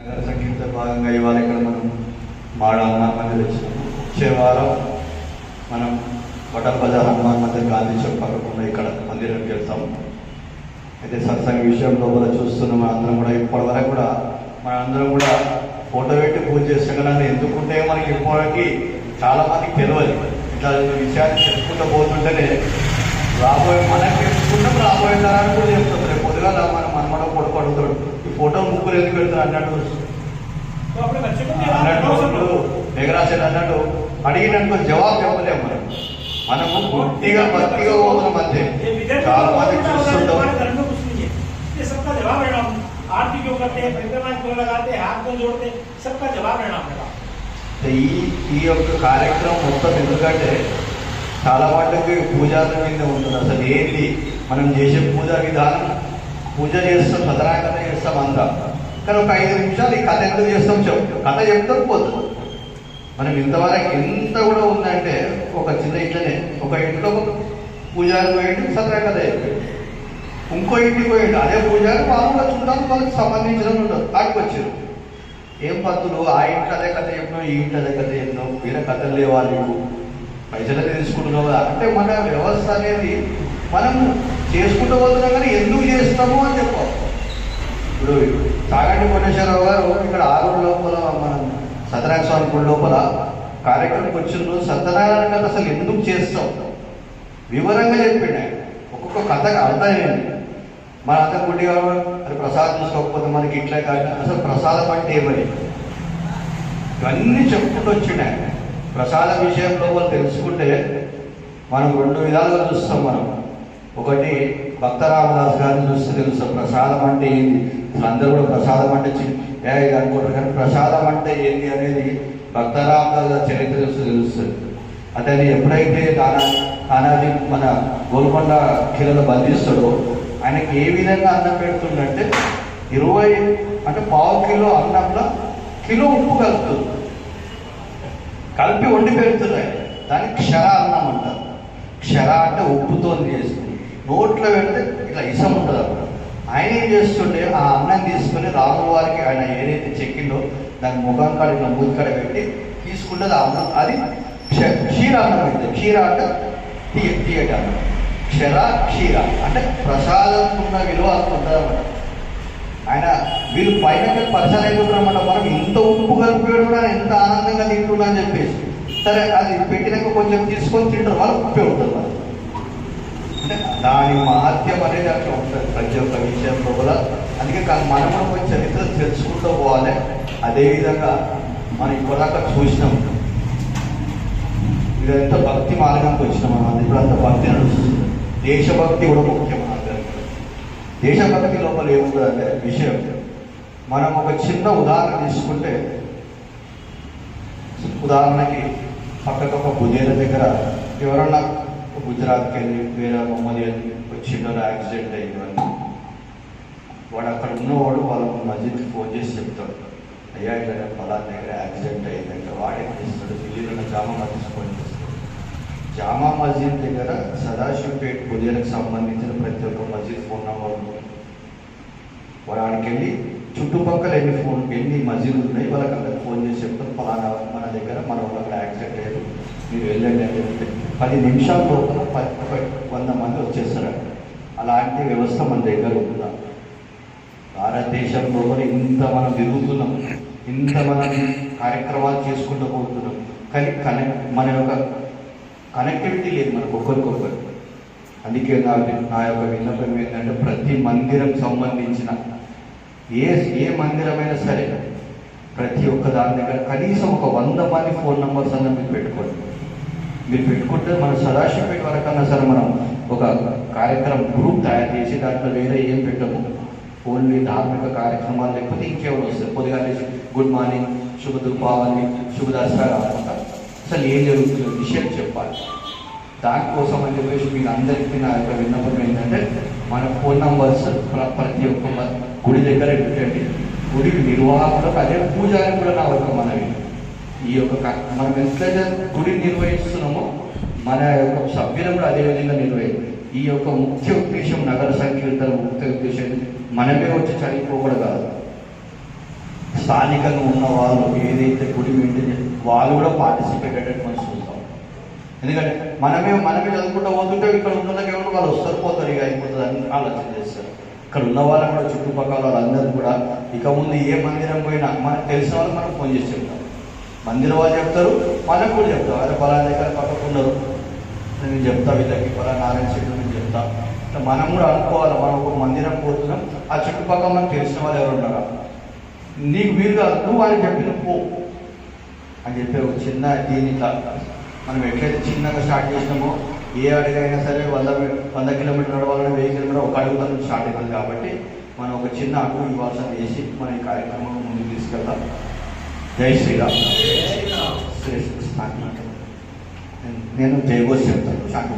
నగర సంగీత భాగంగా ఇవాళ ఇక్కడ మనం మాడ హనుమాన్ మందిర్ వచ్చినాము వచ్చే వారం మనం వటం బజార్ హనుమాన్ మందిర్ గాంధీ చౌక్ పక్కకుండా ఇక్కడ మందిరానికి వెళ్తాం అయితే సత్సంగ విషయంలో లోపల చూస్తున్న మనందరం కూడా ఇప్పటి వరకు కూడా మన అందరం కూడా ఫోటో పెట్టి పూజ చేస్తాం కదా ఎందుకుంటే మనకి ఇప్పటికి చాలా మందికి తెలియదు ఇట్లా విషయాన్ని చెప్పుకుంటూ పోతుంటేనే రాబోయే మనం చెప్పుకుంటాం రాబోయే తరానికి కూడా చెప్తాం రేపు పొద్దుగా మన మనమడ పొడకు అడుగుతాడు ఈ ఫోటో ముగ్గురు ఎందుకు పెడతారు అన్నట్టు तो अपने बच्चे को भी आप అన్నట్టు बताओ सब ఇప్పుడు लोग మెగరాశన్ అన్నట్టు అడిగినట్టు జవాబు చెప్పలేము మనం మనము గుట్టిగా భక్తిగా పోతున్నాం అంతే ये विद्यार्थी చాలా को మంది बहुत बड़ा होता है, చూస్తుంటాం हमारे धर्म में कुछ नहीं है ये सबका जवाब रहना आरती क्यों करते हैं परिक्रमा क्यों लगाते हैं हाथ क्यों जोड़ते हैं सबका जवाब रहना पड़ेगा ఈ ఈ యొక్క కార్యక్రమం మొత్తం ఎందుకంటే చాలా మటుకు పూజాల మీద ఉంటుంది అసలు ఏంటి మనం చేసే పూజా విధానం పూజ చేస్తాం సదరాకత చేస్తాం అంతా కానీ ఒక ఐదు నిమిషాలు ఈ కథ ఎందుకు చేస్తాం చెప్పు. కథ చెప్తాం పోతాం మనం ఇంతవరకు ఎంత కూడా ఉందంటే ఒక చిన్న ఇట్లనే ఒక ఇంట్లో పూజారి పోయిండు సదరాకత అయిపోయింది ఇంకో ఇంటికి పోయిండు. అదే పూజారి మామూలుగా చూడడానికి వాళ్ళకి సంబంధించిన ఉండదు ఆడికి వచ్చారు. ఏం పత్తులు ఆ ఇంట్లో అదే కథ చెప్పినావు ఈ ఇంట్లో అదే కథ చెప్పినావు. వీళ్ళ కథలు లేవా నీకు పైసలు తీసుకుంటున్నావు అంటే మన వ్యవస్థ అనేది మనం చేసుకుంటూ పోతున్నాం కానీ ఎందుకు చేస్తాము అని చెప్పాలి ఇప్పుడు సాగంటి కోటేశ్వరరావు గారు ఇక్కడ ఆరు లోపల మనం సత్యనారాయణ స్వామి గుడి లోపల కార్యక్రమం వచ్చిండ్రు. సత్యనారాయణ కథ అసలు ఎందుకు చేస్తాం? వివరంగా చెప్పిండు ఆయన. ఒక్కొక్క కథకు అర్థం మన అర్థం గుడ్డి అది ప్రసాదం తీసుకోకపోతే మనకి ఇట్లా కాదు. అసలు ప్రసాదం అంటే ఏమని? ఇవన్నీ చెప్పుకుంటూ వచ్చిండు ఆయన. ప్రసాద విషయంలో వాళ్ళు తెలుసుకుంటే మనం రెండు విధాలుగా చూస్తాం మనం. ఒకటి భక్తరామదాస్ గారిని చూస్తే తెలుసు ప్రసాదం అంటే ఏంది? అందరూ కూడా ప్రసాదం అంటే ఏ ఇది అనుకుంటారు కానీ ప్రసాదం అంటే ఏంది అనేది భక్తరామదాస్ గారి చరిత్ర చూస్తే తెలుస్తుంది అతన్ని ఎప్పుడైతే తానా తానాజీ మన గోల్కొండ కిలలో బంధిస్తాడో ఆయనకి ఏ విధంగా అన్నం పెడుతుందంటే ఇరవై అంటే పావు కిలో అన్నంలో కిలో ఉప్పు కలుపుతుంది. కలిపి వండి పెడుతున్నాయి దాన్ని క్షర అన్నం అంటారు. క్షర అంటే ఉప్పుతో చేస్తుంది. రోడ్లో పెడితే ఇట్లా ఇసం ఉంటుంది అప్పుడు ఆయన ఏం చేస్తుండే ఆ అన్నం తీసుకొని రామువారికి ఆయన ఏదైతే చెక్కిందో దాని ముఖం కాడ ఇట్లా మూతికాడ పెట్టి తీసుకుంటే ఆ అన్నం. అది క్ష- క్షీర అన్నం అయితే. క్షీర అంటే తీయ అన్నం. క్షర క్షీర. అంటే ప్రసాదం ఉన్న విలువ అంత ఉంటుందన్నమాట ఆయన వీళ్ళు పైన పరిసరం అయిపోతున్నారన్నమాట మనం ఇంత ఉప్పు కలిపేడు కూడా ఎంత ఆనందంగా తింటున్నా అని చెప్పేసి. సరే అది పెట్టినాక కొంచెం తీసుకొని తింటారు. వాళ్ళు ఉప్పే ఉంటుంది దాని మహత్యం అనేది అట్లా ఉంటుంది ప్రతి ఒక్క విషయంలో కూడా. అందుకే కానీ మనం కూడా చరిత్ర తెలుసుకుంటూ పోవాలి. అదేవిధంగా మనం ఇప్పటిదాకా చూసినాం. ఇదంతా భక్తి మార్గానికి వచ్చినాం మనం ఇప్పుడు అంత భక్తి నడుస్తుంది దేశభక్తి కూడా ముఖ్యం అందరికీ దేశభక్తి లోపల ఏముంటుందంటే విషయం. మనం ఒక చిన్న ఉదాహరణ తీసుకుంటే ఉదాహరణకి పక్కకు ఒక దగ్గర ఎవరన్నా గుజరాత్కి వెళ్ళి వేరే మమ్మల్ని వచ్చిండో యాక్సిడెంట్ అయిందని వాడు అక్కడ ఉన్నవాడు వాళ్ళ మస్జిద్కి ఫోన్ చేసి చెప్తాడు. అయ్యా ఇట్లా పలా దగ్గర యాక్సిడెంట్ అయిందంటే. వాడే చేస్తాడు? ఢిల్లీలో జామా మస్జిద్ ఫోన్ చేస్తాడు. జామా మస్జిద్ దగ్గర సదాశివపేట్ బుధేలకు సంబంధించిన ప్రతి ఒక్క మస్జిద్ ఫోన్ నెంబర్ ఉంది. వాడు వెళ్ళి చుట్టుపక్కల ఎన్ని ఫోన్ ఎన్ని మస్జిద్లు ఉన్నాయి వాళ్ళకి అక్కడ ఫోన్ చేసి చెప్తారు ఫలానా మన దగ్గర మన వాళ్ళు అక్కడ యాక్సిడెంట్ అయ్యారు మీరు వెళ్ళండి అని చెప్తే పది నిమిషాల లోపల పది వంద మంది వచ్చేస్తారు అలాంటి వ్యవస్థ మన దగ్గర ఉందా? భారతదేశంలో ఇంత మనం తిరుగుతున్నాం. ఇంత మనం కార్యక్రమాలు చేసుకుంటూ పోతున్నాం. కానీ కనెక్ట్ మన యొక్క కనెక్టివిటీ లేదు మనకు ఒకరికొకరు అందుకే నా నా యొక్క విన్నపం ఏంటంటే ప్రతి మందిరం సంబంధించిన ఏ ఏ మందిరమైనా సరే ప్రతి ఒక్క దాని దగ్గర కనీసం ఒక వంద మంది ఫోన్ నెంబర్స్ అన్న మీరు పెట్టుకోండి. మీరు పెట్టుకుంటే మన సదాశివపేట వరకన్నా సరే మనం ఒక కార్యక్రమం గ్రూప్ తయారు చేసి దాంట్లో వేరే ఏం పెట్టము. ఓన్లీ ధార్మిక కార్యక్రమాలు లేకపోతే ఇంకేమైనా వస్తాయి. పొద్దుగా గుడ్ మార్నింగ్ శుభ దుర్భావాన్ని శుభ కాకుండా అసలు ఏం జరుగుతుందో విషయం చెప్పాలి. దానికోసం అని చెప్పేసి మీకు అందరికీ నా యొక్క విన్నపం ఏంటంటే మన ఫోన్ నంబర్స్ ప్రతి ఒక్క గుడి దగ్గర పెట్టండి. గుడి నిర్వాహకులకు అదే పూజారి కూడా నా ఒక మనవి. ఈ యొక్క మనం ఎంతైతే గుడి నిర్వహిస్తున్నామో మన యొక్క సభ్యులు కూడా అదే విధంగా ఈ యొక్క ముఖ్య ఉద్దేశం నగర సంకీర్తన ముఖ్య ఉద్దేశం మనమే వచ్చి చనిపోకూడదు కాదు. స్థానికంగా ఉన్న వాళ్ళు ఏదైతే గుడి మెయింటైన్ వాళ్ళు కూడా పార్టిసిపేట్ అయ్యేటట్టు మనం చూస్తాం. ఎందుకంటే మనమే మనమే చదువుకుంటూ పోతుంటే ఇక్కడ ఉన్న వాళ్ళకి ఎవరు వాళ్ళు వస్తారు పోతారు ఇక అయిపోతుంది అని ఆలోచన చేస్తారు. ఇక్కడ ఉన్న వాళ్ళని కూడా చుట్టుపక్కల వాళ్ళందరూ కూడా ఇక ముందు ఏ మందిరం పోయినా మనకు తెలిసిన వాళ్ళు మనం ఫోన్ చేసి చెప్తాం. మందిరం వాళ్ళు చెప్తారు మనకు కూడా చెప్తాం అదే ఫలానా దగ్గర పక్కకు ఉండరు. నేను చెప్తా వీళ్ళకి ఫలానా నారాయణ చెట్టు నేను చెప్తా. ఇట్లా మనం కూడా అనుకోవాలి మనం ఒక మందిరం పోతున్నాం ఆ చుట్టుపక్కల మనకు తెలిసిన వాళ్ళు ఎవరు ఉన్నారా? నీకు వీలు కాదు నువ్వు వాళ్ళకి చెప్పిన పో. అని చెప్పి ఒక చిన్న దీని మనం ఎట్లయితే చిన్నగా స్టార్ట్ చేసినామో ఏ అడుగైనా సరే వంద వంద కిలోమీటర్ నడవాలని వెయ్యి కిలోమీటర్ ఒక అడుగు నుంచి స్టార్ట్ అవుతుంది కాబట్టి మనం ఒక చిన్న అడుగు ఇవ్వాల్సిన చేసి మన ఈ కార్యక్రమం ముందుకు తీసుకెళ్తాం. జై శ్రీరామ్. శ్రీ శాంతి నేను జయఘోష్ చెప్తాను. శాంతి